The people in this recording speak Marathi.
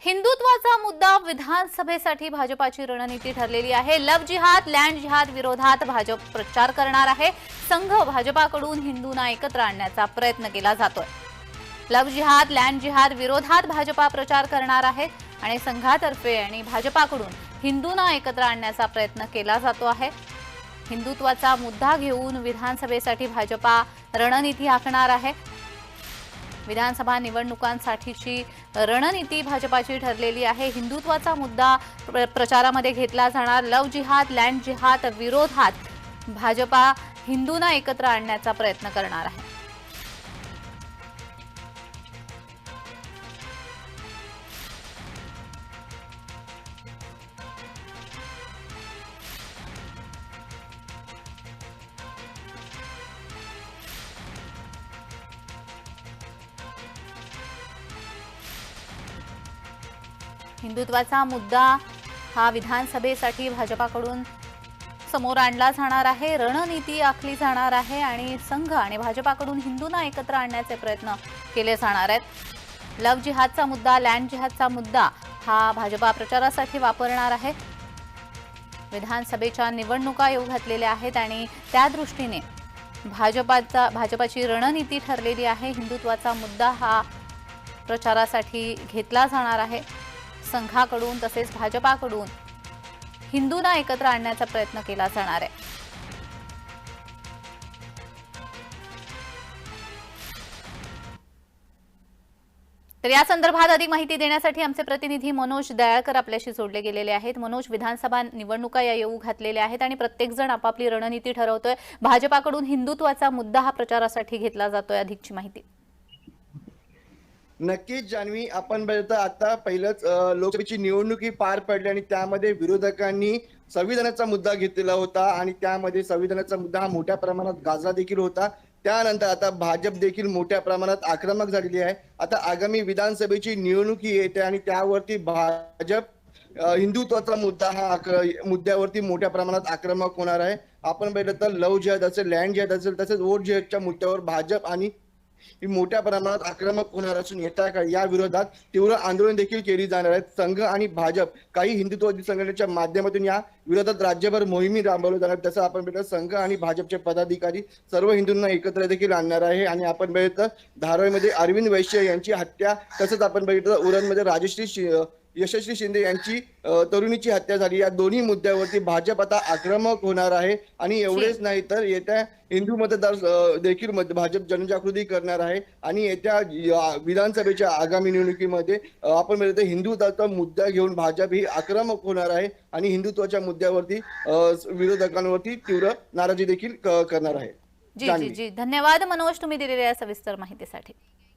हिंदुत्वाचा मुद्दा विधानसभेसाठी भाजपाची रणनीती ठरलेली आहे. लव जिहाद लँड जिहाद विरोधात भाजप प्रचार करणार आहे. संघ भाजपाकडून हिंदूंना एकत्र आणण्याचा प्रयत्न केला जातोय. लव जिहाद लँड जिहाद विरोधात भाजपा प्रचार करणार आहे आणि संघातर्फे आणि भाजपाकडून हिंदूंना एकत्र आणण्याचा प्रयत्न केला जातो आहे. हिंदुत्वाचा मुद्दा घेऊन विधानसभेसाठी भाजपा रणनीती आखणार आहे. विधानसभा निवडणुकांसाठीची रणनीती भाजपाची ठरलेली आहे. हिंदुत्वाचा मुद्दा प्र- प्रचारामध्ये घेतला जाणार. लव जिहाद लँड जिहाद विरोधात भाजपा हिंदूंना एकत्र आणण्याचा प्रयत्न करणार आहे. हिंदुत्वाचा मुद्दा हा विधानसभेसाठी भाजपाकडून समोर आणला जाणार आहे रणनीती आखली जाणार आहे आणि संघ आणि भाजपाकडून हिंदूंना एकत्र आणण्याचे प्रयत्न केले जाणार आहेत. लव जिहादचा मुद्दा लँड जिहादचा मुद्दा हा भाजपा प्रचारासाठी वापरणार आहे. विधानसभेच्या निवडणुका येऊ घातलेल्या आहेत आणि त्या दृष्टीने भाजपाचा भाजपाची रणनीती ठरलेली आहे. हिंदुत्वाचा मुद्दा हा प्रचारासाठी घेतला जाणार आहे. संघाकडून तसेच भाजपाकडून हिंदूंना एकत्र आणण्याचा प्रयत्न केला जाणार आहे. तर या संदर्भात अधिक माहिती देण्यासाठी आमचे प्रतिनिधी मनोज दयाळकर आपल्याशी जोडले गेलेले आहेत. मनोज विधानसभा निवडणुका या येऊ घातलेल्या आहेत आणि प्रत्येकजण आपापली रणनीती ठरवतोय. भाजपाकडून हिंदुत्वाचा मुद्दा हा प्रचारासाठी घेतला जातोय अधिकची माहिती. नक्कीच जान्हवी. आपण बघितलं आता पहिलंच लोकसभेची निवडणुकी पार पडली आणि त्यामध्ये विरोधकांनी संविधानाचा मुद्दा घेतलेला होता आणि त्यामध्ये संविधानाचा मुद्दा हा मोठ्या प्रमाणात गाजला देखील होता. त्यानंतर आता भाजप देखील मोठ्या प्रमाणात आक्रमक झालेली आहे. आता आगामी विधानसभेची निवडणुकी येते आणि त्यावरती भाजप हिंदुत्वाचा मुद्दा हा मुद्द्यावरती मोठ्या प्रमाणात आक्रमक होणार आहे. आपण बघितलं तर लव जिहाद असेल लँड जिहाद असेल तसेच वोट जिहादच्या मुद्द्यावर भाजप आणि ही मोठ्या प्रमाणात आक्रमक होणार असून येत्या काळी या विरोधात तीव्र आंदोलन देखील केली जाणार आहेत. संघ आणि भाजप काही हिंदुत्ववादी संघटनेच्या माध्यमातून या विरोधात राज्यभर मोहिमी राबवल्या जाणार तसं आपण भेटत संघ आणि भाजपचे पदाधिकारी सर्व हिंदूंना एकत्र देखील आणणार आहे. आणि आपण बघितलं धारावीमध्ये अरविंद वैश्य यांची हत्या तसंच आपण बघितलं उरणमध्ये राजश्री यशस्वी शिंदे यांची तरुणीची हत्या झाली. या दोन्ही मुद्द्यावरती भाजप आता आक्रमक होणार आहे. आणि एवढेच नाही तर येत्या हिंदू मतदार देखील भाजप जनजागृती करणार आहे. आणि येत्या विधानसभेच्या आगामी निवडणुकीमध्ये आपण म्हणतो हिंदुत्वाचा मुद्दा घेऊन भाजप ही आक्रमक होणार आहे. आणि हिंदुत्वाच्या मुद्द्यावरती विरोधकांवरती तीव्र नाराजी देखील करणार आहे. जी जी. जी. धन्यवाद. मनोज तुम्ही दिलेल्या सविस्तर माहितीसाठी.